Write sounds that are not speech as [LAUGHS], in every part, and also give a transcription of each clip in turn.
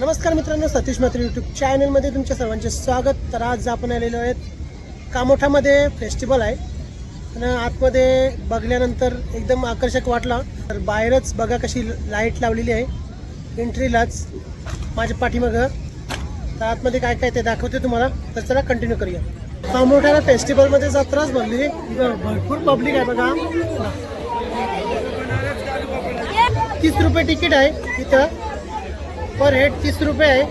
नमस्कार मित्रांनो सतीश मात्र यूट्यूब चॅनलमध्ये तुमच्या सर्वांचे स्वागत. तर आज आपण आलेलो आहेत कामोठामध्ये फेस्टिवल आहे. आणि आतमध्ये बघल्यानंतर एकदम आकर्षक वाटला. तर बाहेरच बघा कशी लाइट लावलेली आहे. एंट्रीलाच माझ्या पाठीमागं. तर आतमध्ये काय काय ते दाखवते तुम्हाला. तर चला कंटिन्यू करूया. कामोठ्याला फेस्टिवलमध्ये जत्राच भरली. भरपूर पब्लिक आहे बघा. तीस रुपये तिकीट आहे इथं. पर हेड तीस रुपये आहे.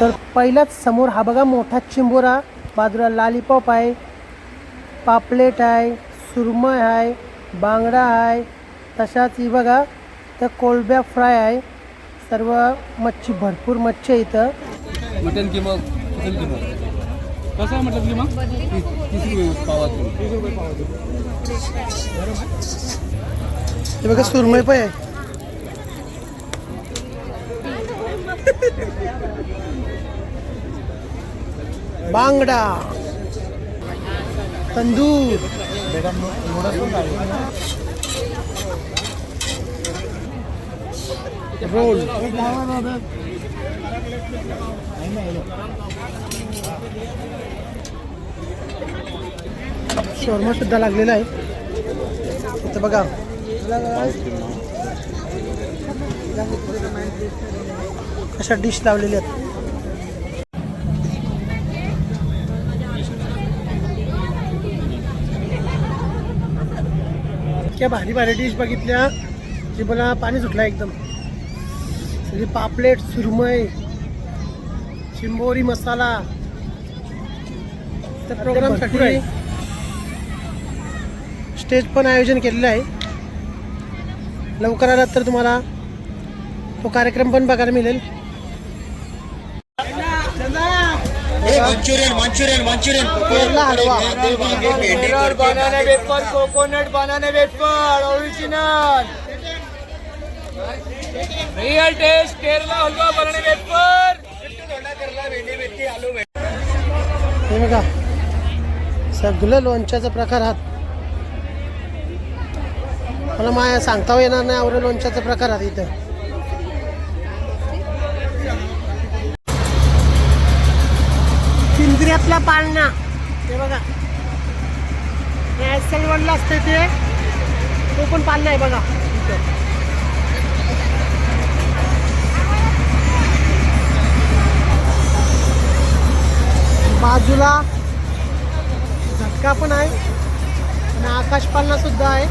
तर पहिलाच समोर हा बघा मोठा चिंबोरा बाजूला लालीपॉप आहे पापलेट आहे सुरमय आहे बांगडा आहे तशाच ही बघा तर कोलब्या फ्राय आहे. सर्व मच्छी भरपूर मच्छी आहे इथं. मटन किंवा चिकन किंवा कसं आहे म्हटलं किंवा तीस रुपये पावातून हे बघा सुरमय पण आहे. बांगडा तंदूर. रोल. शोरमा सुद्धा लागलेला आहे. इथं बघा. अशा डिश लावलेल्या आहेत. इतक्या भारी भारी डिश बघितल्या की मला पाणी सुटलं एकदम. सगळी पापलेट सुरमई चिंबोरी मसाला. त्या प्रोग्रामसाठी स्टेज पण आयोजन केलेलं आहे. लवकर आलात तर तुम्हाला तो कार्यक्रम पण बघायला मिळेल. Manchurian Manchurian Manchurian. Kerala halwa. Kerala banana wafer coconut banana wafer original real taste Kerala halwa banana wafer हे बघा. सगळं लोणच्याचा प्रकार आहात. मला माया सांगता येणार नाही एवढं लोणच्याचा प्रकार आहात इथं. पिंजऱ्यातला पाळणा. हे बघा. वडला असते ते तो पण पाळणा आहे बघा. इथं बाजूला झटका पण आहे. आणि आकाश पालना सुद्धा आहे.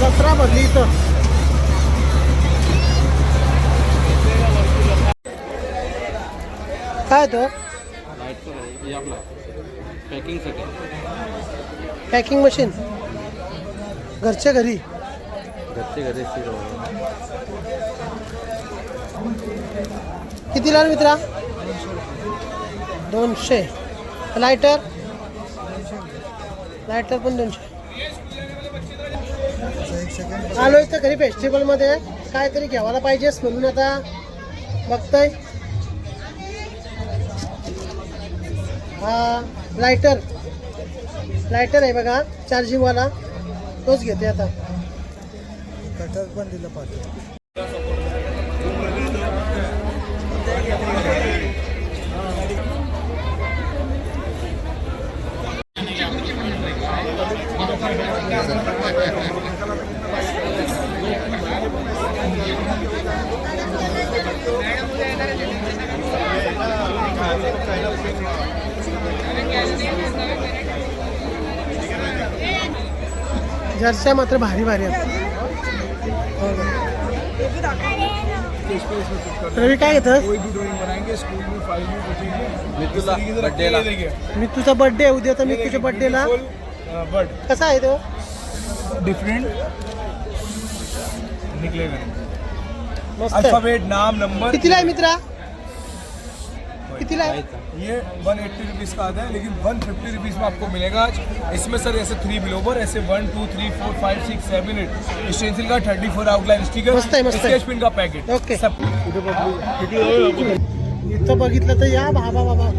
जत्रा भरली इथं. काय तो पॅकिंग मशीन घरच्या घरी? घरच्या घरी किती लाल मित्रा? दोनशे. लायटर लायटर पण दोनशे. आलो इथं घरी फेस्टिवलमध्ये काहीतरी घ्यावायला पाहिजेस म्हणून आता बघताय. हा लायटर लायटर आहे बघा चार्जिंगवाला तोच घेते आता. कटर पण दिलं पाहिजे [LAUGHS] जर्स्या मात्र भारी भारी आहेत. रवी काय घेतं कोई भी ड्राइंग बनाएंगे स्कूल में फाइल में कुछ मी तुला बड्डेला मी तुझा बर्थडे आहे उद्या तर मी तुझ्या बर्थडेला कसा आहे तो? डिफरेंट निकलेगा. मस्त. अल्फाबेट नाम नंबर कितीला आहे मित्रा? आहे ये 180 रुपीस का आता है लेकिन 150 रुपीस में आपको मिलेगा आज। इसमें सर ऐसे थ्री बिलोवर ऐसे one two three four five six seven eight stencil का thirty four outline sticker. Sketch pen का पैकेट ओके. सब। इथं बघितलं तर या बाबा बाबा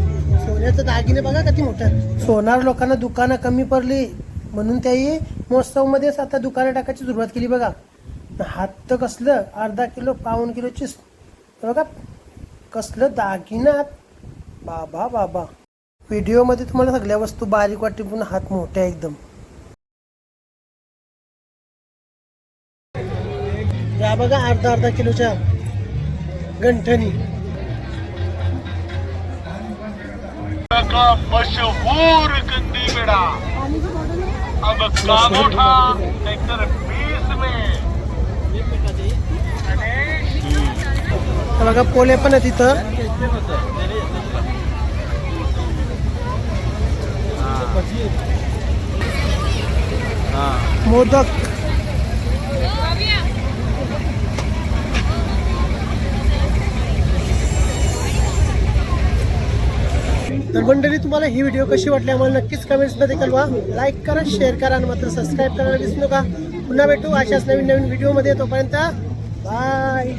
सोन्याचं दागिने बघा किती मोठं सोनार लोकांना दुकानं कमी पडली. म्हणून त्याही महोत्सवमध्येच आता दुकानं टाकायची सुरुवात केली बघा. हात तर कसलं अर्धा किलो पाऊन किलोची बघा कसलं दागिनात बाबा बाबा. व्हिडिओमध्ये तुम्हाला सगळ्या वस्तू बारीक वाटते पण हात एकदम. या अर्धा अर्धा किलोच्या गंठणी. मशहूर कंदी पेड़ा अब सेक्टर बीस में बघा, पोले आहे तिथं मोदक. तर मंडळी तुम्हाला ही व्हिडिओ कशी वाटली आम्हाला नक्कीच कमेंट्समध्ये कळवा. लाईक करा शेअर करा आणि मात्र सबस्क्राईब करायला विसरू नका. पुन्हा भेटू अशाच नवीन नवीन व्हिडिओमध्ये तोपर्यंत बाय